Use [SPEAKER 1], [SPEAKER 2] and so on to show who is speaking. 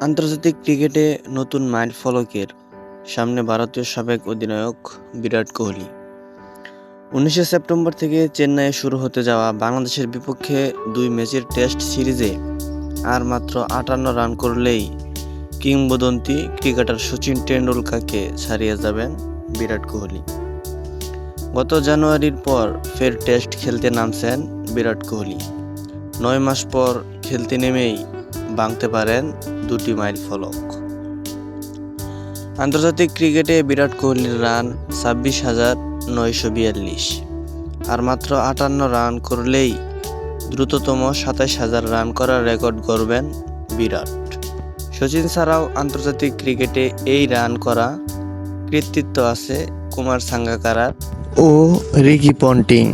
[SPEAKER 1] আন্তর্জাতিক ক্রিকেটে নতুন মাইল ফলকের সামনে ভারতীয় সাবেক অধিনায়ক বিরাট কোহলি। উনিশে সেপ্টেম্বর থেকে চেন্নাইয়ে শুরু হতে যাওয়া বাংলাদেশের বিপক্ষে দুই ম্যাচের টেস্ট সিরিজে আর মাত্র আটান্ন রান করলেই কিংবদন্তি ক্রিকেটার সচিন টেন্ডুলকারকে ছাড়িয়ে যাবেন বিরাট কোহলি। গত জানুয়ারির পর ফের টেস্ট খেলতে নামছেন বিরাট কোহলি। নয় মাস পর খেলতে নেমেই ভাঙতে পারেন দুটি মাইল ফলক। আন্তর্জাতিক ক্রিকেটে বিরাট কোহলির রান ছাব্বিশ হাজার নয়শো বিয়াল্লিশ। আর মাত্র আটান্ন রান করলেই দ্রুততম সাতাশ হাজার রান করার রেকর্ড গড়বেন বিরাট। সচিন ছাড়াও আন্তর্জাতিক ক্রিকেটে এই রান করা কৃতিত্ব আছে কুমার সাঙ্গাকারার। ও রিকি পন্টিং।